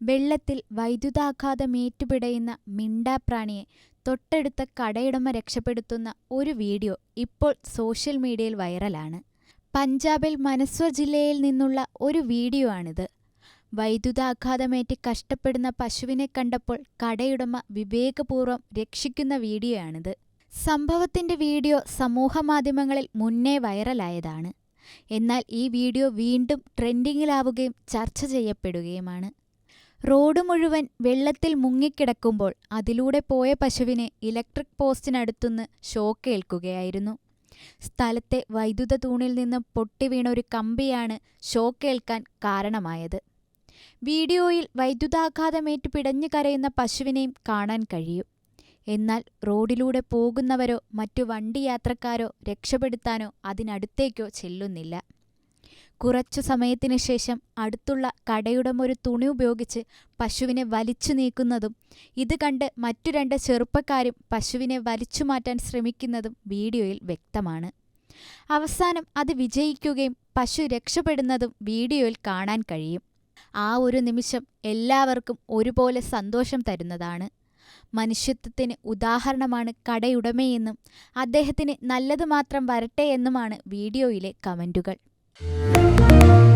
വെള്ളത്തിൽ വൈദ്യുതാഘാതമേറ്റുപിടയുന്ന മിണ്ടാപ്രാണിയെ തൊട്ടടുത്ത കടയുടമ രക്ഷപ്പെടുത്തുന്ന ഒരു വീഡിയോ ഇപ്പോൾ സോഷ്യൽ മീഡിയയിൽ വൈറലാണ്. പഞ്ചാബിൽ മനസ്വർ ജില്ലയിൽ നിന്നുള്ള ഒരു വീഡിയോ ആണിത്. വൈദ്യുതാഘാതമേറ്റ് കഷ്ടപ്പെടുന്ന പശുവിനെ കണ്ടപ്പോൾ കടയുടമ വിവേകപൂർവം രക്ഷിക്കുന്ന വീഡിയോയാണിത് സംഭവത്തിന്റെ വീഡിയോ സമൂഹമാധ്യമങ്ങളിൽ മുന്നേ വൈറലായതാണ്. എന്നാൽ ഈ വീഡിയോ വീണ്ടും ട്രെൻഡിങ്ങിലാവുകയും ചർച്ച ചെയ്യപ്പെടുകയുമാണ്. റോഡ് മുഴുവൻ വെള്ളത്തിൽ മുങ്ങിക്കിടക്കുമ്പോൾ അതിലൂടെ പോയ പശുവിന് ഇലക്ട്രിക് പോസ്റ്റിനടുത്തുനിന്ന് ഷോക്കേൽക്കുകയായിരുന്നു സ്ഥലത്തെ വൈദ്യുത തൂണിൽ നിന്ന് പൊട്ടിവീണ ഒരു കമ്പിയാണ് ഷോക്കേൽക്കാൻ കാരണമായത്. വീഡിയോയിൽ വൈദ്യുതാഘാതമേറ്റ് പിടഞ്ഞു കരയുന്ന പശുവിനെയും കാണാൻ കഴിയും. എന്നാൽ റോഡിലൂടെ പോകുന്നവരോ മറ്റു വണ്ടി യാത്രക്കാരോ രക്ഷപ്പെടുത്താനോ അതിനടുത്തേക്കോ ചെല്ലുന്നില്ല. കുറച്ചു സമയത്തിനു ശേഷം അടുത്തുള്ള കടയുടമ ഒരു തുണി ഉപയോഗിച്ച് പശുവിനെ വലിച്ചു നീക്കുന്നതും ഇത് കണ്ട് മറ്റു രണ്ട് ചെറുപ്പക്കാരും പശുവിനെ വലിച്ചു മാറ്റാൻ ശ്രമിക്കുന്നതും വീഡിയോയിൽ വ്യക്തമാണ്. അവസാനം അത് വിജയിക്കുകയും പശു രക്ഷപ്പെടുന്നതും വീഡിയോയിൽ കാണാൻ കഴിയും. ആ ഒരു നിമിഷം എല്ലാവർക്കും ഒരുപോലെ സന്തോഷം തരുന്നതാണ്. മനുഷ്യത്വത്തിന് ഉദാഹരണമാണ് കടയുടമയെന്നും അദ്ദേഹത്തിന് നല്ലത് മാത്രം വരട്ടെ എന്നുമാണ് വീഡിയോയിലെ Thank you.